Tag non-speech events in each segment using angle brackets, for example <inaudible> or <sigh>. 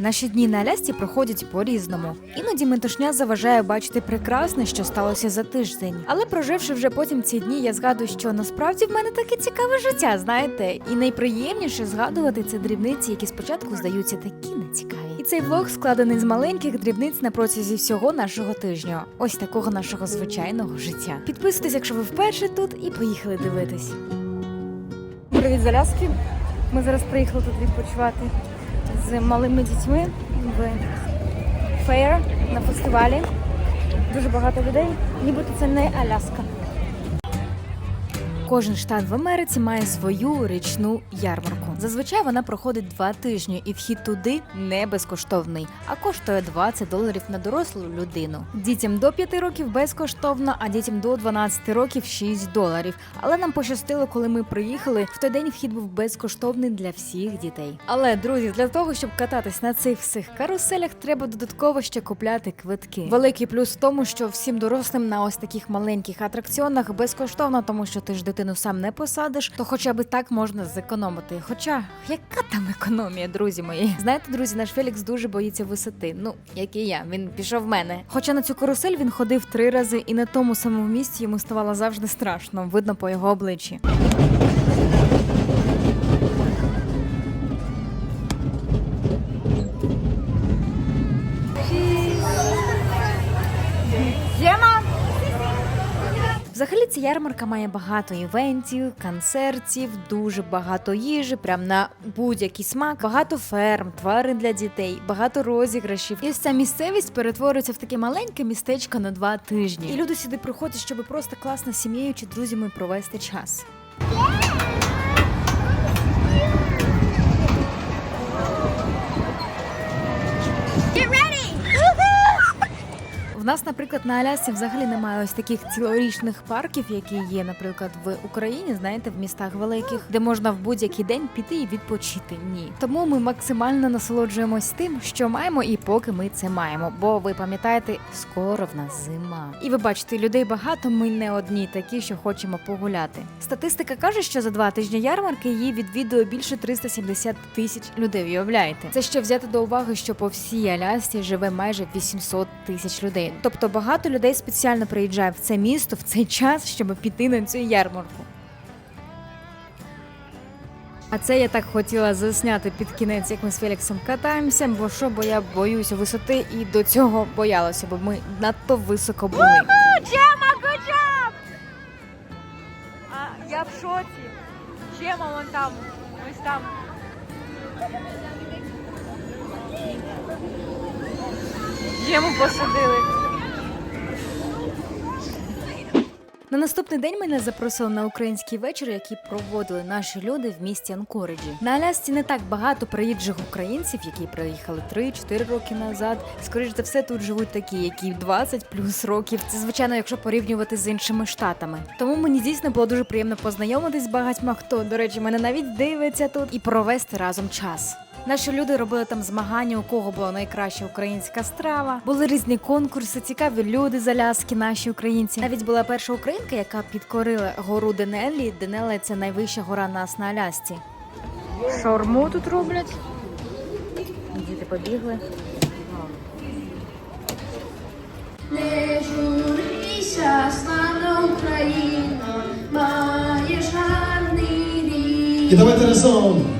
Наші дні на Алясці проходять по-різному. Іноді метушня заважає бачити прекрасне, що сталося за тиждень. Але проживши вже потім ці дні, я згадую, що насправді в мене таке цікаве життя, знаєте, і найприємніше згадувати це дрібниці, які спочатку здаються такі нецікаві. І цей влог складений з маленьких дрібниць на протязі всього нашого тижня. Ось такого нашого звичайного життя. Підписуйтесь, якщо ви вперше тут, і поїхали дивитись. Привіт з Аляски. Ми зараз приїхали тут відпочивати з малими дітьми в феєр на фестивалі. Дуже багато людей, нібито це не Аляска. Кожен штат в Америці має свою річну ярмарку. Зазвичай вона проходить два тижні, і вхід туди не безкоштовний, а коштує 20 доларів на дорослу людину. Дітям до 5 років безкоштовно, а дітям до 12 років 6 доларів. Але нам пощастило, коли ми приїхали. В той день вхід був безкоштовний для всіх дітей. Але друзі, для того, щоб кататись на цих всіх каруселях, треба додатково ще купляти квитки. Великий плюс в тому, що всім дорослим на ось таких маленьких атракціонах безкоштовно, тому що ти ж дитину сам не посадиш, то хоча б так можна зекономити. Хоча яка там економія, друзі мої? Знаєте, друзі, наш Фелікс дуже боїться висоти. Ну як і я, він пішов в мене. Хоча на цю карусель він ходив три рази, і на тому самому місці йому ставало завжди страшно, видно по його обличчі. Ця ярмарка має багато івентів, концертів, дуже багато їжі, прям на будь-який смак, багато ферм, тварин для дітей, багато розіграшів. І ця місцевість перетворюється в таке маленьке містечко на два тижні. І люди сюди приходять, щоб просто класно сім'єю чи друзями провести час. В нас, наприклад, на Алясці взагалі немає ось таких цілорічних парків, які є, наприклад, в Україні, знаєте, в містах великих, де можна в будь-який день піти і відпочити. Ні, тому ми максимально насолоджуємось тим, що маємо, і поки ми це маємо. Бо ви пам'ятаєте, скоро в нас зима. І ви бачите, людей багато. Ми не одні такі, що хочемо погуляти. Статистика каже, що за два тижні ярмарки її відвідує більше 370 тисяч людей. Уявляєте, це ще взяти до уваги, що по всій Алясці живе майже 800 тисяч людей. Тобто багато людей спеціально приїжджає в це місто в цей час, щоб піти на цю ярмарку. А це я так хотіла засняти під кінець, як ми з Феліксом катаємося, бо що, бо я боюся висоти і до цього боялася, бо ми надто високо були. А, я в шоці. Чема вон там, ось там. Чему посадили. На наступний день мене запросили на український вечір, який проводили наші люди в місті Анкориджі. На Алясці не так багато приїжджих українців, які приїхали 3-4 роки назад. Скоріше за все, тут живуть такі, які 20 плюс років. Це звичайно, якщо порівнювати з іншими штатами. Тому мені дійсно було дуже приємно познайомитись з багатьма, хто, до речі, мене навіть дивиться тут і провести разом час. Наші люди робили там змагання, у кого була найкраща українська страва. Були різні конкурси, цікаві люди з Аляски, наші українці. Навіть була перша українка, яка підкорила гору Денелі. Денелі – це найвища гора нас на Алясці. Шаурму тут роблять. Діти побігли. Не журися, славна Україна, маєш гарний рік. І давайте разом.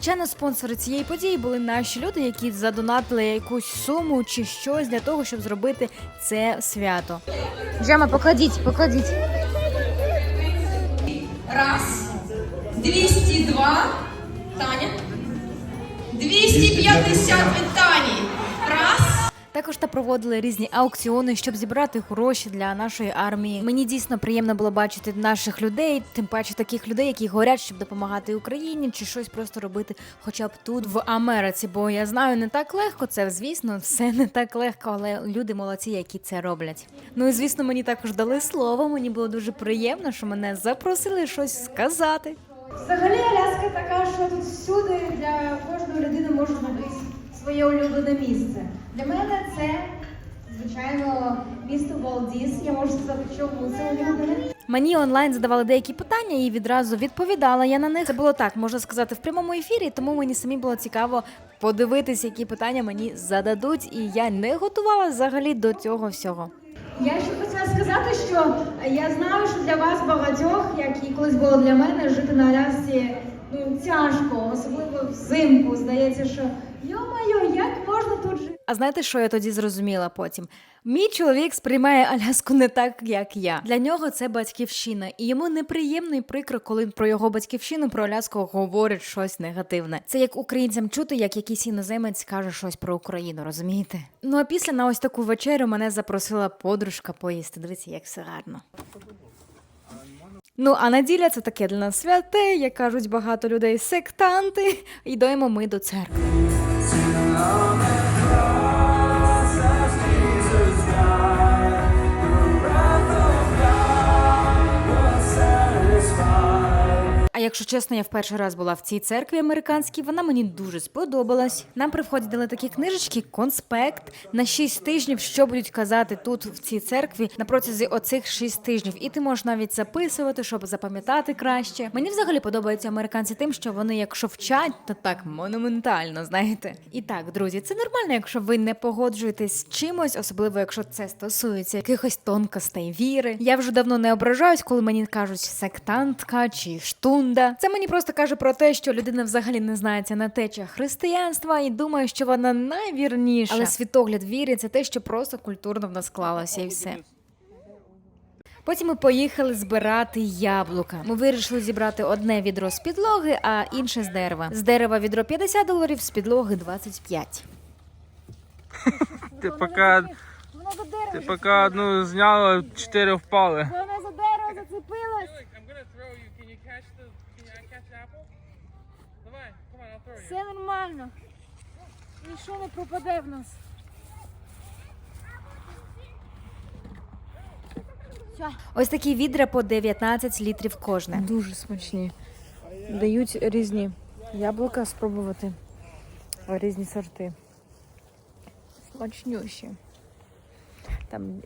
Звичайно, спонсори цієї події були наші люди, які задонатили якусь суму чи щось для того, щоб зробити це свято. Джема, покладіть, покладіть. Раз. 202. Таня. 250 від Тані. Раз. Також та проводили різні аукціони, щоб зібрати гроші для нашої армії. Мені дійсно приємно було бачити наших людей, тим паче таких людей, які горять, щоб допомагати Україні чи щось просто робити, хоча б тут в Америці. Бо я знаю, не так легко це, звісно, все не так легко, але люди молодці, які це роблять. Ну і звісно, мені також дали слово. Мені було дуже приємно, що мене запросили щось сказати. Взагалі Аляска така, що тут всюди для кожної людини може знайти своє улюблене місце. Для мене це, звичайно, місто Валдіс. Я можу сказати, чому це улюблене. Мені онлайн задавали деякі питання і відразу відповідала я на них. Це було так, можна сказати, в прямому ефірі, тому мені самі було цікаво подивитися, які питання мені зададуть, і я не готувалася взагалі до цього всього. Я ще хотіла сказати, що я знаю, що для вас багатьох, як і колись було для мене, жити на Алясці ну тяжко, особливо взимку. Здається, що йо-моє, як можна тут жити? А знаєте, що я тоді зрозуміла потім? Мій чоловік сприймає Аляску не так, як я. Для нього це батьківщина, і йому неприємно і прикро, коли про його батьківщину про Аляску говорять щось негативне. Це як українцям чути, як якийсь іноземець каже щось про Україну, розумієте? Ну а після на ось таку вечерю мене запросила подружка поїсти. Дивіться, як все гарно. Ну, а неділя це таке для нас святе, як кажуть багато людей, сектанти. <laughs> Йдемо ми до церкви. Якщо чесно, я в перший раз була в цій церкві американській, вона мені дуже сподобалась. Нам при вході дали такі книжечки, конспект на 6 тижнів, що будуть казати тут в цій церкві на протязі оцих 6 тижнів. І ти можеш навіть записувати, щоб запам'ятати краще. Мені взагалі подобаються американці тим, що вони, якщо вчать, то так монументально, знаєте. І так, друзі, це нормально, якщо ви не погоджуєтесь з чимось, особливо якщо це стосується якихось тонкостей віри. Я вже давно не ображаюсь, коли мені кажуть сектантка чи штунда. Це мені просто каже про те, що людина взагалі не знається на течах християнства і думає, що вона найвірніша. Але світогляд віри це те, що просто культурно в нас склалося, і все. Потім ми поїхали збирати яблука. Ми вирішили зібрати одне відро з підлоги, а інше з дерева. З дерева відро 50 доларів, з підлоги 25. Ти поки, ти поки одну зняла, чотири впали. Все нормально. Нічого не пропаде в нас. Ось такі відра по 19 літрів кожне. Дуже смачні. Дають різні яблука спробувати. Різні сорти. Смачнющі. Там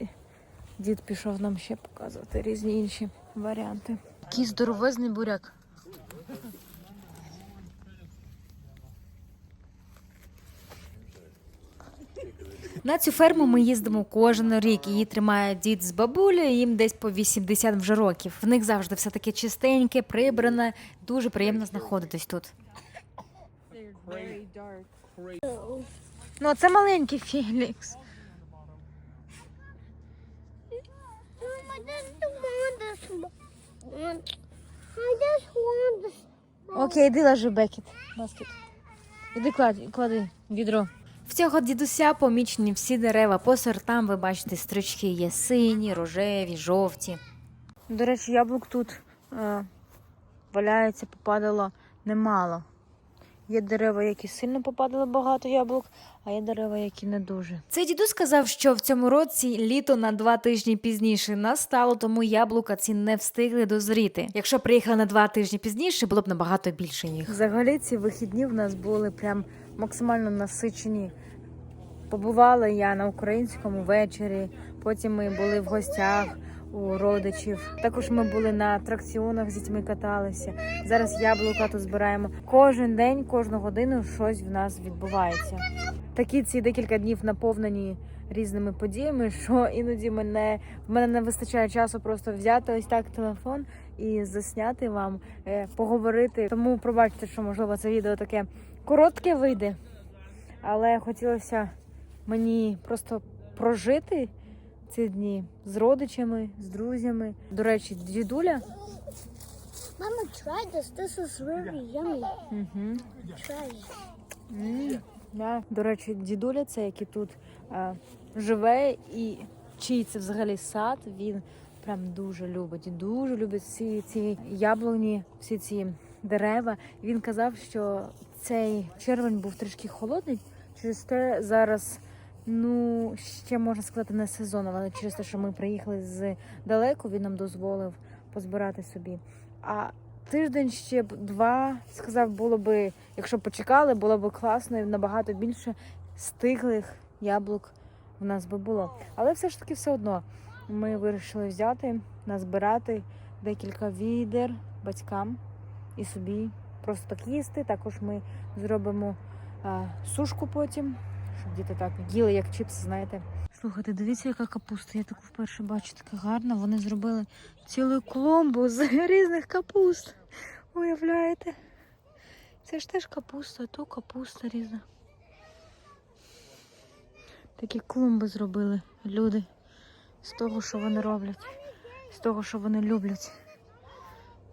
дід пішов нам ще показувати різні інші варіанти. Який здоровезний буряк. На цю ферму ми їздимо кожен рік. Її тримає дід з бабулею, їм десь по 80 вже років. В них завжди все таке чистеньке, прибране. Дуже приємно знаходитись тут. Ну, це маленький Фелікс. Окей, іди ложи бекет. Баскет. Іди клади, клади відро. В цього дідуся помічені всі дерева. По сортам ви бачите, стрічки є сині, рожеві, жовті. До речі, яблук тут е, валяється, попадало немало. Є дерева, які сильно попадало багато яблук, а є дерева, які не дуже. Цей дідусь сказав, що в цьому році літо на два тижні пізніше настало, тому яблука ці не встигли дозріти. Якщо приїхали на два тижні пізніше, було б набагато більше їх. Взагалі ці вихідні в нас були прям максимально насичені. Побувала я на українському вечорі, потім ми були в гостях у родичів. Також ми були на атракціонах з дітьми каталися. Зараз яблука тут збираємо. Кожен день, кожну годину щось в нас відбувається. Такі ці декілька днів наповнені різними подіями, що іноді мене в мене не вистачає часу просто взяти ось так телефон і засняти вам, е, поговорити. Тому пробачте, що можливо це відео таке коротке вийде, але хотілося мені просто прожити ці дні з родичами, з друзями. До речі, дідуля. Mama, try this. This is really yummy. Угу. Try it. М, да. До речі, дідуля це який тут е, живе і чий це взагалі сад. Він прям дуже любить. і Дуже любить всі ці яблуні, всі ці дерева. Він казав, що цей червень був трішки холодний. Через те зараз, ну ще можна сказати, не сезон, але через те, що ми приїхали з далеко, він нам дозволив позбирати собі. А тиждень ще б два. Сказав, було би, якщо почекали, було б класно і набагато більше стиглих яблук в нас би було. Але все ж таки все одно ми вирішили взяти, назбирати декілька відер батькам і собі просто так їсти. Також ми зробимо а, сушку потім, щоб діти так їли, як чіпси, знаєте. Слухайте, дивіться, яка капуста. Я таку вперше бачу, така гарна. Вони зробили цілу клумбу з <laughs> різних капуст. Уявляєте? Це ж теж капуста, а то капуста різна. Такі клумби зробили люди з того, що вони роблять, з того, що вони люблять.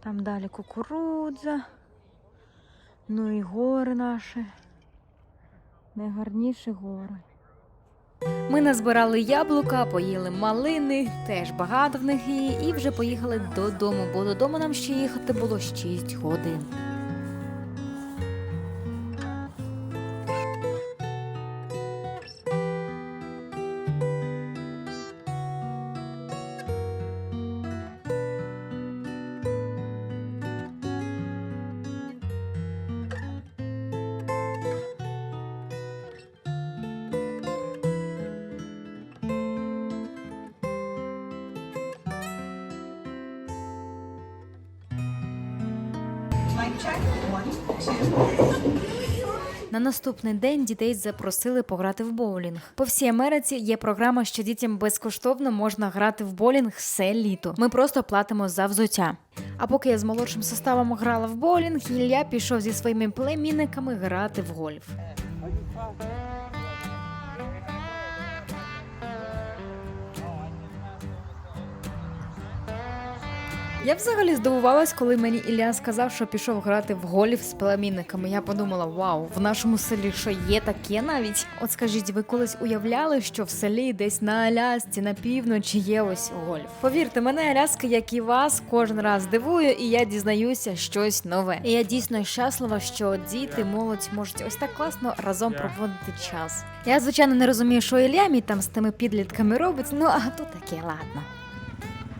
Там далі кукурудза, ну і гори наші. Найгарніші гори. Ми назбирали яблука, поїли малини, теж багато в них і вже поїхали додому, бо додому нам ще їхати було 6 годин. На наступний день дітей запросили пограти в боулінг. По всій Америці є програма, що дітям безкоштовно можна грати в боулінг все літо. Ми просто платимо за взуття. А поки я з молодшим составом грала в боулінг, Ілля пішов зі своїми племінниками грати в гольф. Я взагалі здивувалась, коли мені Ілля сказав, що пішов грати в гольф з племінниками. Я подумала: вау, в нашому селі що є таке навіть? От скажіть, ви колись уявляли, що в селі десь на Алясці, на півночі є ось гольф? Повірте, мене Аляска, як і вас, кожен раз дивує, і я дізнаюся щось нове. І я дійсно щаслива, що діти, молодь можуть ось так класно разом проводити час. Я звичайно не розумію, що Ілля мій там з тими підлітками робить. Ну а то таке, ладно.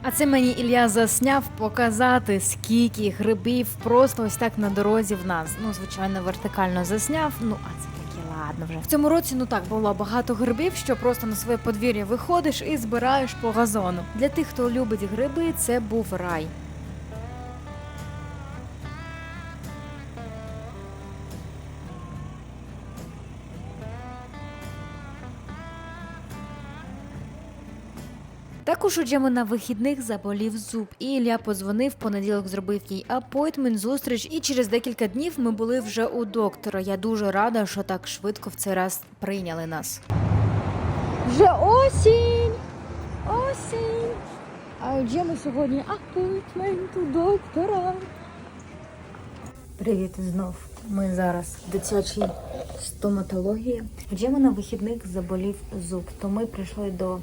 А це мені Ілля засняв показати, скільки грибів просто ось так на дорозі в нас. Ну, звичайно, вертикально засняв. Ну, а це таке ладно вже. В цьому році ну так було багато грибів, що просто на своє подвір'я виходиш і збираєш по газону. Для тих, хто любить гриби, це був рай. Також у Джеми на вихідних заболів зуб, і Ілля подзвонив, в понеділок зробив їй апойтмент, зустріч, і через декілька днів ми були вже у доктора. Я дуже рада, що так швидко в цей раз прийняли нас. Вже осінь! Осінь! А у Джеми сьогодні апойтмент у доктора. Привіт знов. Ми зараз в дитячій стоматології. У Джеми на вихідних заболів зуб, то ми прийшли до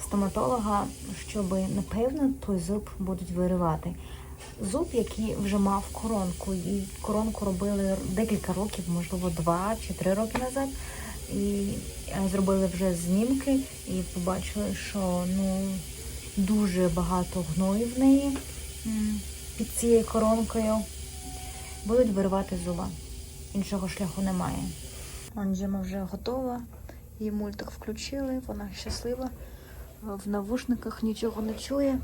стоматолога, щоб напевно той зуб будуть виривати. Зуб, який вже мав коронку, і коронку робили декілька років, можливо, два чи три роки назад. І е, зробили вже знімки і побачили, що ну дуже багато гною в неї під цією коронкою. Будуть виривати зуба. Іншого шляху немає. Анджема вже готова. Її мультик включили, вона щаслива. В навушниках нічого не чує.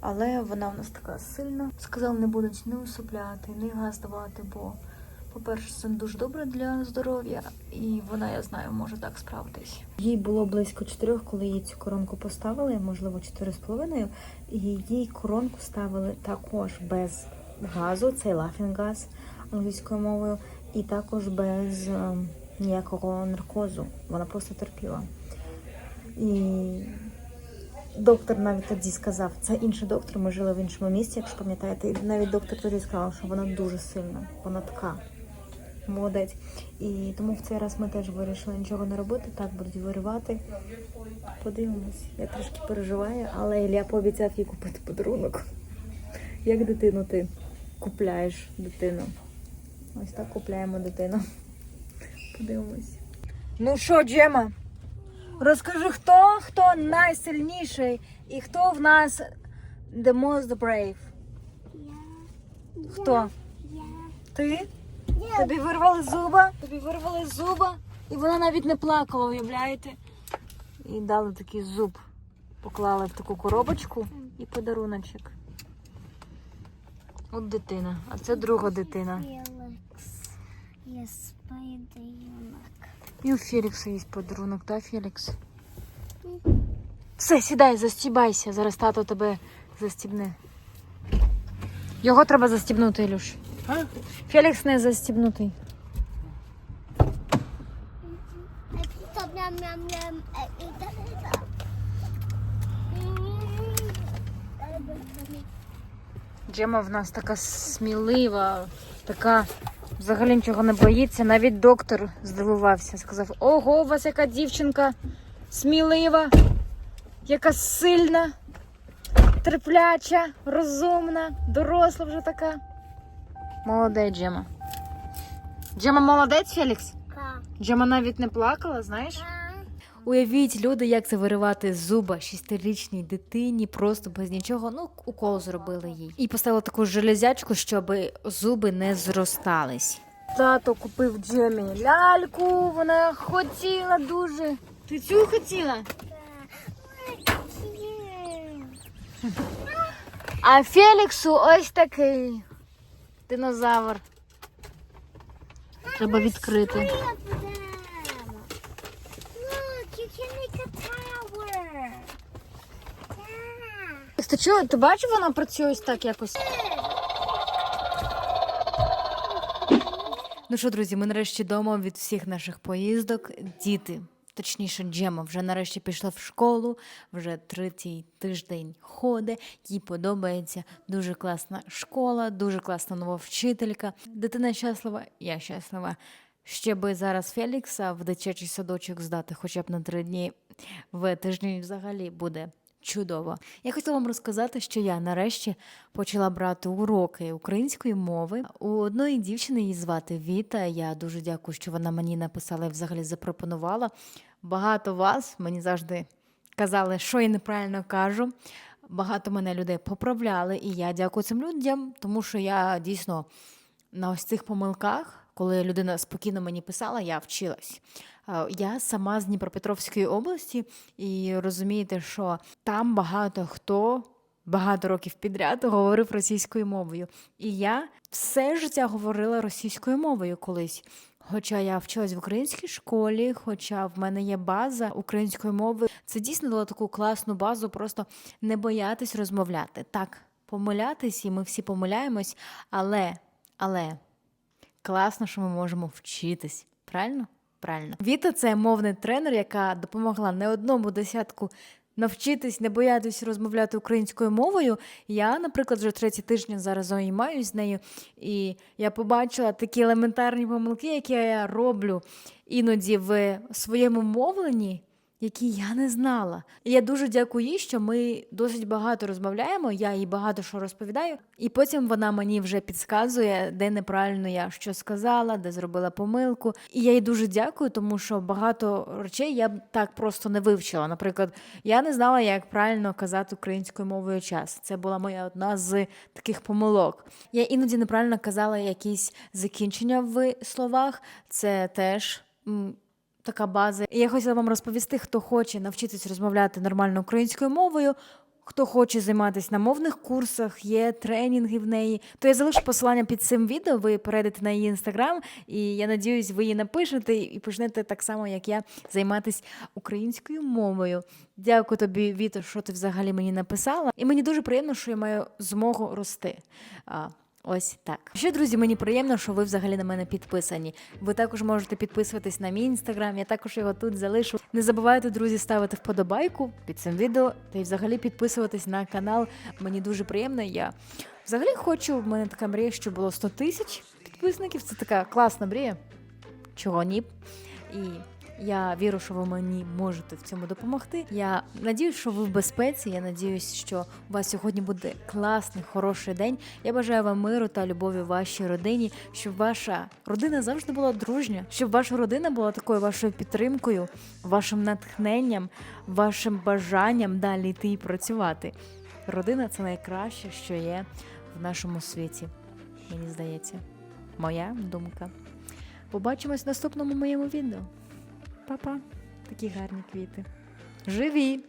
Але вона в нас така сильна. Сказали, не будуть ні усипляти, ні газ давати, бо, по-перше, це дуже добре для здоров'я, і вона, я знаю, може так справитись. Їй було близько чотирьох, коли їй цю коронку поставили, можливо, чотири з половиною. І їй коронку ставили також без газу, цей лафінгаз англійською мовою, і також без е, ніякого наркозу. Вона просто терпіла. І доктор навіть тоді сказав, це інший доктор, ми жили в іншому місці, якщо пам'ятаєте. І навіть доктор тоді сказав, що вона дуже сильна, вона така. Молодець. І тому в цей раз ми теж вирішили нічого не робити, так будуть виривати. Подивимось. Я трошки переживаю, але Ілля пообіцяв їй купити подарунок. Як дитину ти купляєш дитину? Ось так купляємо дитину. Подивимось. Ну що, Джема? Розкажи, хто хто найсильніший і хто в нас the most brave? Хто? Ти? Тобі вирвали зуба? Тобі вирвали зуба? І вона навіть не плакала, уявляєте? І дали такий зуб. Поклали в таку коробочку і подаруночок. От дитина, а це друга дитина. Я спайдерюнок. І у Фелікса є подарунок, так, Фелікс? Все, сідай, застібайся. Зараз тато тебе застібне. Його треба застібнути, Ілюш. Фелікс не застібнутий. Джема в нас така смілива, така взагалі нічого не боїться. Навіть доктор здивувався, сказав: Ого, у вас яка дівчинка смілива, яка сильна, терпляча, розумна, доросла вже така. Молодець, Джема. Джема молодець, Фелікс? Джема навіть не плакала, знаєш? Уявіть, люди, як це виривати з зуба шестирічній дитині, просто без нічого. Ну, укол зробили їй. І поставили таку железячку, щоб зуби не зростались. Тато купив Джемі ляльку, вона хотіла дуже. Ти цю хотіла? А Феліксу ось такий динозавр. Треба відкрити. Чого, ти бачив, вона працює ось так якось? Ну що, друзі, ми нарешті вдома від всіх наших поїздок. Діти, точніше, Джема вже нарешті пішла в школу, вже третій тиждень ходить, їй подобається. Дуже класна школа, дуже класна нова вчителька. Дитина щаслива, я щаслива. Ще би зараз Фелікса в дитячий садочок здати хоча б на три дні в тиждень взагалі буде чудово. Я хотіла вам розказати, що я нарешті почала брати уроки української мови. У одної дівчини її звати Віта. Я дуже дякую, що вона мені написала і взагалі запропонувала. Багато вас мені завжди казали, що я неправильно кажу. Багато мене людей поправляли, і я дякую цим людям, тому що я дійсно на ось цих помилках, коли людина спокійно мені писала, я вчилась. Е, Я сама з Дніпропетровської області, і розумієте, що там багато хто багато років підряд говорив російською мовою. І я все життя говорила російською мовою колись. Хоча я вчилась в українській школі, хоча в мене є база української мови, це дійсно дало таку класну базу, просто не боятись розмовляти. Так, помилятись, і ми всі помиляємось, але, але класно, що ми можемо вчитись. Правильно? Правильно. Віта це мовний тренер, яка допомогла не одному десятку навчитись, не боятись розмовляти українською мовою. Я, наприклад, вже третій тиждень зараз займаюся з нею, і я побачила такі елементарні помилки, які я роблю іноді в своєму мовленні. Які я не знала. І я дуже дякую їй, що ми досить багато розмовляємо, я їй багато що розповідаю, і потім вона мені вже підказує, де неправильно я що сказала, де зробила помилку. І я їй дуже дякую, тому що багато речей я б так просто не вивчила. Наприклад, я не знала, як правильно казати українською мовою час. Це була моя одна з таких помилок. Я іноді неправильно казала якісь закінчення в словах. Це теж. Така база. І я хотіла вам розповісти, хто хоче навчитись розмовляти нормально українською мовою. Хто хоче займатися на мовних курсах, є тренінги в неї, то я залишу посилання під цим відео. Ви перейдете на її інстаграм, і я надіюсь, ви її напишете і почнете так само, як я, займатися українською мовою. Дякую тобі, Віто, що ти взагалі мені написала. І мені дуже приємно, що я маю змогу рости. Ось так. Ще, друзі, мені приємно, що ви взагалі на мене підписані. Ви також можете підписуватись на мій інстаграм, я також його тут залишу. Не забувайте, друзі, ставити вподобайку під цим відео та й взагалі підписуватись на канал. Мені дуже приємно. Я взагалі хочу, в мене така мрія, що було 100 тисяч підписників. Це така класна мрія. Чого ні? І я вірю, що ви мені можете в цьому допомогти. Я надіюсь, що ви в безпеці. Я надіюсь, що у вас сьогодні буде класний, хороший день. Я бажаю вам миру та любові вашій родині, щоб ваша родина завжди була дружня, щоб ваша родина була такою вашою підтримкою, вашим натхненням, вашим бажанням далі йти і працювати. Родина це найкраще, що є в нашому світі. мені здається. Моя думка. Побачимось в наступному моєму відео. Па-па. Такі гарні квіти. Живі!